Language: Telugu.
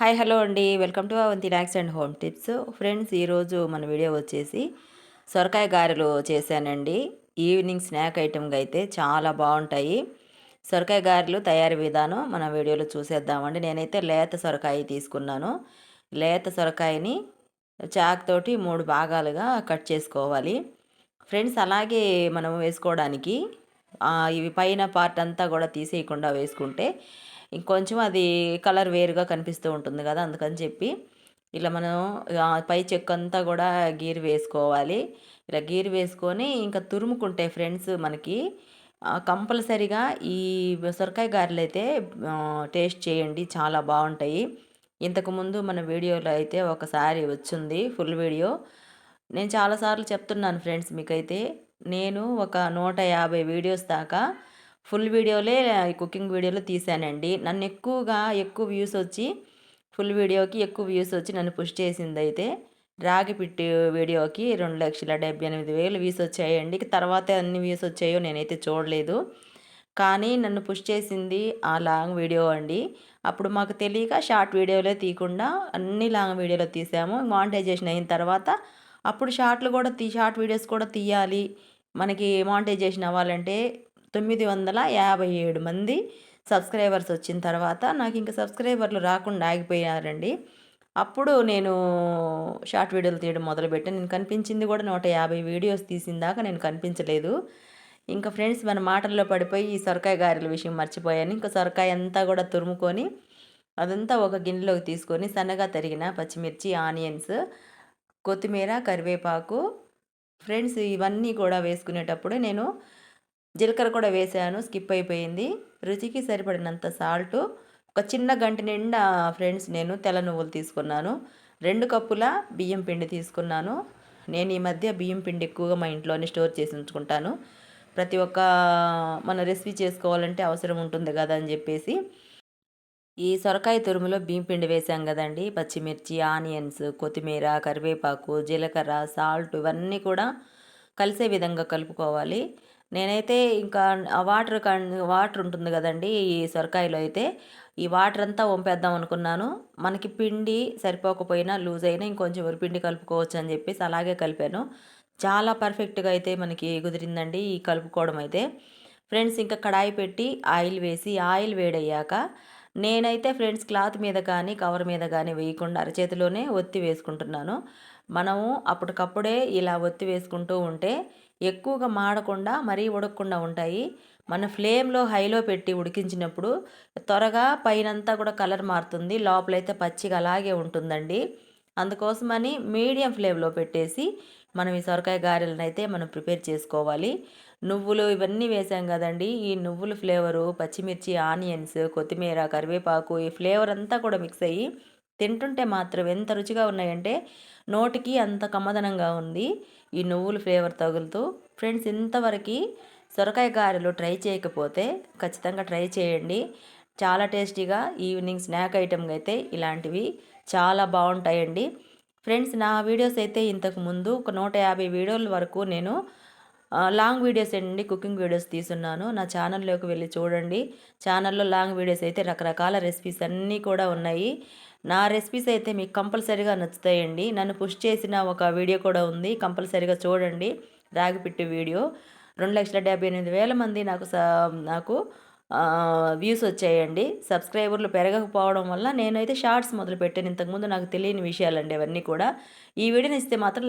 హాయ్ హలో అండి. వెల్కమ్ టు అవంతి ల్యాక్స్ అండ్ హోమ్ టిప్స్. ఫ్రెండ్స్ ఈరోజు మన వీడియో వచ్చేసి సొరకాయ గారెలు చేశానండి. ఈవినింగ్ స్నాక్ ఐటమ్గా అయితే చాలా బాగుంటాయి. సొరకాయ గారెలు తయారీ విధానం మన వీడియోలో చూసేద్దామండి. నేనైతే లేత సొరకాయ తీసుకున్నాను. లేత సొరకాయని చాక్ తోటి మూడు భాగాలుగా కట్ చేసుకోవాలి. ఫ్రెండ్స్ అలాగే మనం వేసుకోవడానికి ఇవి పైన పార్ట్ అంతా కూడా తీసేయకుండా వేసుకుంటే ఇంకొంచెం అది కలర్ వేరుగా కనిపిస్తూ ఉంటుంది కదా అందుకని చెప్పి ఇలా మనం పై చెక్క అంతా కూడా గీరు వేసుకోవాలి. ఇలా గీరు వేసుకొని ఇంకా తురుముకుంటే ఫ్రెండ్స్ మనకి కంపల్సరిగా ఈ సొరకాయ గారెలు అయితే టేస్ట్ చేయండి చాలా బాగుంటాయి. ఇంతకుముందు మన వీడియోలో అయితే ఒకసారి వచ్చింది ఫుల్ వీడియో. నేను చాలాసార్లు చెప్తున్నాను ఫ్రెండ్స్ మీకైతే నేను ఒక నూట యాభై వీడియోస్ దాకా ఫుల్ వీడియోలే కుకింగ్ వీడియోలో తీసానండి నన్ను ఎక్కువగా ఎక్కువ వ్యూస్ వచ్చి ఫుల్ వీడియోకి ఎక్కువ వ్యూస్ వచ్చి నన్ను పుష్ చేసింది అయితే రాగి పిట్టి వీడియోకి రెండు లక్షల డెబ్బై ఎనిమిది వేలు వ్యూస్ వచ్చాయండి. తర్వాత అన్ని వ్యూస్ వచ్చాయో నేనైతే చూడలేదు. కానీ నన్ను పుష్ చేసింది ఆ లాంగ్ వీడియో అండి. అప్పుడు మాకు తెలియక షార్ట్ వీడియోలే తీయకుండా అన్ని లాంగ్ వీడియోలో తీసాము. మానిటైజేషన్ అయిన తర్వాత అప్పుడు షార్ట్లు కూడా తీ షార్ట్ వీడియోస్ కూడా తీయాలి. మనకి మానిటైజేషన్ అవ్వాలంటే తొమ్మిది వందల యాభై ఏడు మంది సబ్స్క్రైబర్స్ వచ్చిన తర్వాత నాకు ఇంకా సబ్స్క్రైబర్లు రాకుండా ఆగిపోయారండి అప్పుడు నేను షార్ట్ వీడియోలు తీయడం మొదలుపెట్టాను. నేను కనిపించింది కూడా నూట యాభై వీడియోస్ తీసిందాక నేను కనిపించలేదు. ఇంకా ఫ్రెండ్స్ మన మాటల్లో పడిపోయి ఈ సొరకాయ గారెల విషయం మర్చిపోయాను. ఇంకా సొరకాయ అంతా కూడా తురుముకొని అదంతా ఒక గిన్నెలోకి తీసుకొని సన్నగా తరిగిన పచ్చిమిర్చి ఆనియన్స్ కొత్తిమీర కరివేపాకు ఫ్రెండ్స్ ఇవన్నీ కూడా వేసుకునేటప్పుడు నేను జీలకర్ర కూడా వేసాను స్కిప్ అయిపోయింది. రుచికి సరిపడినంత సాల్ట్ ఒక చిన్న గంట నిండా ఫ్రెండ్స్ నేను తెల్ల నువ్వులు తీసుకున్నాను. రెండు కప్పుల బియ్యం పిండి తీసుకున్నాను. నేను ఈ మధ్య బియ్యం పిండి ఎక్కువగా మా ఇంట్లోనే స్టోర్ చేసి ఉంచుకుంటాను. ప్రతి ఒక్క మన రెసిపీ చేసుకోవాలంటే అవసరం ఉంటుంది కదా అని చెప్పేసి. ఈ సొరకాయ తురుములో బియ్యం పిండి వేసాం కదండి. పచ్చిమిర్చి ఆనియన్స్ కొత్తిమీర కరివేపాకు జీలకర్ర సాల్ట్ ఇవన్నీ కూడా కలిసే విధంగా కలుపుకోవాలి. నేనైతే ఇంకా వాటర్ వాటర్ ఉంటుంది కదండి ఈ సొరకాయలో అయితే ఈ వాటర్ అంతా వంపేద్దాం అనుకున్నాను. మనకి పిండి సరిపోకపోయినా లూజ్ అయినా ఇంకొంచెం ఉరిపిండి కలుపుకోవచ్చు అని చెప్పేసి అలాగే కలిపాను. చాలా పర్ఫెక్ట్గా అయితే మనకి కుదిరిందండి ఈ కలుపుకోవడం అయితే. ఫ్రెండ్స్ ఇంకా కడాయి పెట్టి ఆయిల్ వేసి ఆయిల్ వేడయ్యాక నేనైతే ఫ్రెండ్స్ క్లాత్ మీద కానీ కవర్ మీద కానీ వేయకుండా అరచేతిలోనే ఒత్తి వేసుకుంటున్నాను. మనము అప్పటికప్పుడే ఇలా ఒత్తి వేసుకుంటూ ఉంటే ఎక్కువగా మాడకుండా మరీ ఉడకకుండా ఉంటాయి. మన ఫ్లేమ్లో హైలో పెట్టి ఉడికించినప్పుడు త్వరగా పైనంతా కూడా కలర్ మారుతుంది. లోపలైతే పచ్చిగా అలాగే ఉంటుందండి. అందుకోసమని మీడియం ఫ్లేమ్లో పెట్టేసి మనం ఈ సొరకాయ గారెలను అయితే మనం ప్రిపేర్ చేసుకోవాలి. నువ్వులు ఇవన్నీ వేసాం కదండి. ఈ నువ్వుల ఫ్లేవరు పచ్చిమిర్చి ఆనియన్స్ కొత్తిమీర కరివేపాకు ఈ ఫ్లేవర్ అంతా కూడా మిక్స్ అయ్యి తింటుంటే మాత్రం ఎంత రుచిగా ఉన్నాయంటే నోటికి అంత కమ్మదనంగా ఉంది. ఈ నువ్వుల ఫ్లేవర్ తగులుతూ ఫ్రెండ్స్ ఇంతవరకు సొరకాయ గారెలు ట్రై చేయకపోతే ఖచ్చితంగా ట్రై చేయండి. చాలా టేస్టీగా ఈవినింగ్ స్నాక్ ఐటమ్గా అయితే ఇలాంటివి చాలా బాగుంటాయండి. ఫ్రెండ్స్ నా వీడియోస్ అయితే ఇంతకు ముందు ఒక నూట యాభై వీడియోల వరకు నేను లాంగ్ వీడియోస్ అండి కుకింగ్ వీడియోస్ తీసున్నాను నా ఛానల్లోకి వెళ్ళి చూడండి. ఛానల్లో లాంగ్ వీడియోస్ అయితే రకరకాల రెసిపీస్ అన్నీ కూడా ఉన్నాయి. నా రెసిపీస్ అయితే మీకు కంపల్సరీగా నచ్చుతాయండి. నన్ను పుష్ చేసిన ఒక వీడియో కూడా ఉంది. కంపల్సరీగా చూడండి. రాగిపిట్టి వీడియో. రెండు లక్షల డెబ్బై ఎనిమిది వేల మంది నాకు నాకు వ్యూస్ వచ్చాయండి. సబ్స్క్రైబర్లు పెరగకపోవడం వల్ల నేనైతే షార్ట్స్ మొదలు పెట్టాను ఇంతకుముందు నాకు తెలియని విషయాలండి అవన్నీ కూడా. ఈ వీడియోని ఇస్తే మాత్రం